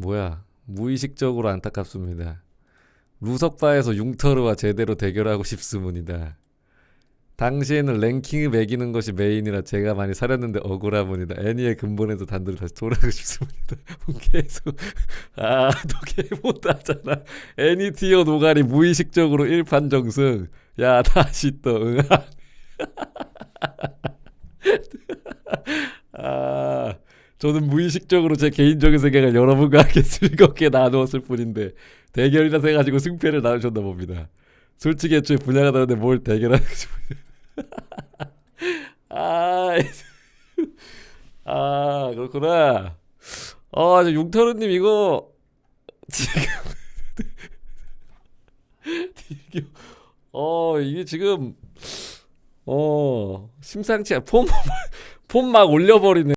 뭐야 무의식적으로 안타깝습니다. 루석바에서 융터르와 제대로 대결하고 싶습니다. 당시에는 랭킹을 매기는 것이 메인이라 제가 많이 사렸는데 억울하문이다. 애니의 근본에서 단도를 다시 돌아가고 싶습니다. 계속 아너 개못하잖아. 애니 티어 노가리 무의식적으로 1판 정승. 야 다시 또 응아. 저는 무의식적으로 제 개인적인 생각을 여러분과 함께 즐겁게 나누었을 뿐인데 대결이라 해가지고 승패를 나누셨나 봅니다. 솔직히 애초에 분야가 다른데 뭘 대결하는 거지. 아, 아 그렇구나. 아, 저 용타루님 이거 지금 어 이게 지금 어 심상치 않폼폼 막 올려버리네.